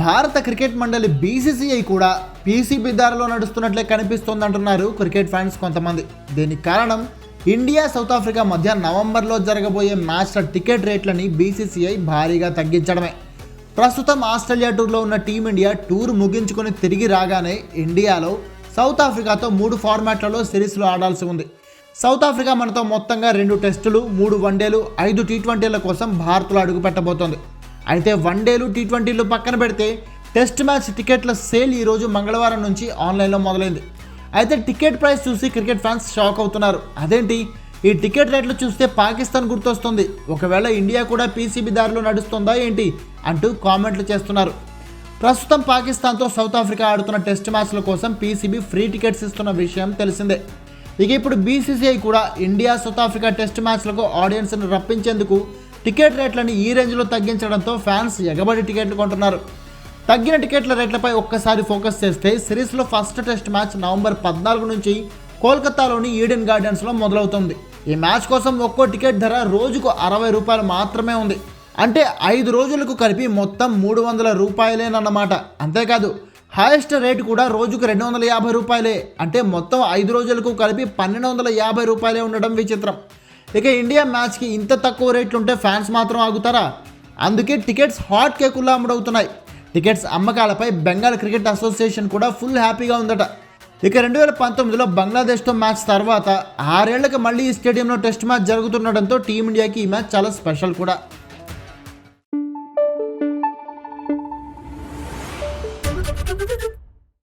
భారత క్రికెట్ మండలి బీసీసీఐ కూడా పీసీబీ దారిలో నడుస్తున్నట్లే కనిపిస్తోందంటున్నారు క్రికెట్ ఫ్యాన్స్ కొంతమంది. దీనికి కారణం ఇండియా సౌత్ ఆఫ్రికా మధ్య నవంబర్లో జరగబోయే మ్యాచ్ల టికెట్ రేట్లని బీసీసీఐ భారీగా తగ్గించడమే. ప్రస్తుతం ఆస్ట్రేలియా టూర్లో ఉన్న టీమిండియా టూర్ ముగించుకొని తిరిగి రాగానే ఇండియాలో సౌత్ ఆఫ్రికాతో మూడు ఫార్మాట్లలో సిరీస్లు ఆడాల్సి ఉంది. సౌత్ ఆఫ్రికా మనతో మొత్తంగా రెండు టెస్టులు మూడు వన్డేలు ఐదు టీ ట్వంటీల కోసం భారత్లో అడుగు అయితే వన్ డేలు టీ ట్వంటీలు పక్కన పెడితే టెస్ట్ మ్యాచ్ టికెట్ల సేల్ ఈరోజు మంగళవారం నుంచి ఆన్లైన్లో మొదలైంది. అయితే టికెట్ ప్రైస్ చూసి క్రికెట్ ఫ్యాన్స్ షాక్ అవుతున్నారు. అదేంటి? ఈ టికెట్ రేట్లు చూస్తే పాకిస్తాన్ గుర్తొస్తుంది. ఒకవేళ ఇండియా కూడా పీసీబీ దారిలో నడుస్తుందా ఏంటి? అంటూ కామెంట్లు చేస్తున్నారు. ప్రస్తుతం పాకిస్తాన్తో సౌత్ ఆఫ్రికా ఆడుతున్న టెస్ట్ మ్యాచ్ల కోసం పీసీబీ ఫ్రీ టికెట్స్ ఇస్తున్న విషయం తెలిసిందే. ఇక ఇప్పుడు బీసీసీఐ కూడా ఇండియా సౌత్ ఆఫ్రికా టెస్ట్ మ్యాచ్లకు ఆడియన్స్ను రప్పించేందుకు టికెట్ రేట్లను ఈ రేంజ్లో తగ్గించడంతో ఫ్యాన్స్ ఎగబడి టికెట్లు కొంటున్నారు. తగ్గిన టికెట్ల రేట్లపై ఒక్కసారి ఫోకస్ చేస్తే సిరీస్లో ఫస్ట్ టెస్ట్ మ్యాచ్ నవంబర్ పద్నాలుగు నుంచి కోల్కతాలోని ఈడెన్ గార్డెన్స్లో మొదలవుతుంది. ఈ మ్యాచ్ కోసం ఒక్కో టికెట్ ధర రోజుకు అరవై రూపాయలు మాత్రమే ఉంది. అంటే ఐదు రోజులకు కలిపి మొత్తం మూడు వందల రూపాయలేనన్నమాట. అంతేకాదు హైయెస్ట్ రేటు కూడా రోజుకు రెండు వందల యాభై రూపాయలే. అంటే మొత్తం ఐదు రోజులకు కలిపి పన్నెండు వందల యాభై రూపాయలే ఉండడం విచిత్రం. ఇక ఇండియా మ్యాచ్కి ఇంత తక్కువ రేట్లు ఉంటే ఫ్యాన్స్ మాత్రం ఆగుతారా? అందుకే టికెట్స్ హాట్ కేకుల్లా అమ్ముడవుతున్నాయి. టికెట్స్ అమ్మకాలపై బెంగాల్ క్రికెట్ అసోసియేషన్ కూడా ఫుల్ హ్యాపీగా ఉందట. ఇక రెండు వేల పంతొమ్మిదిలో బంగ్లాదేశ్తో మ్యాచ్ తర్వాత ఆరేళ్ళకు మళ్ళీ ఈ స్టేడియంలో టెస్ట్ మ్యాచ్ జరుగుతుండటంతో టీమిండియాకి ఈ మ్యాచ్ చాలా స్పెషల్ కూడా.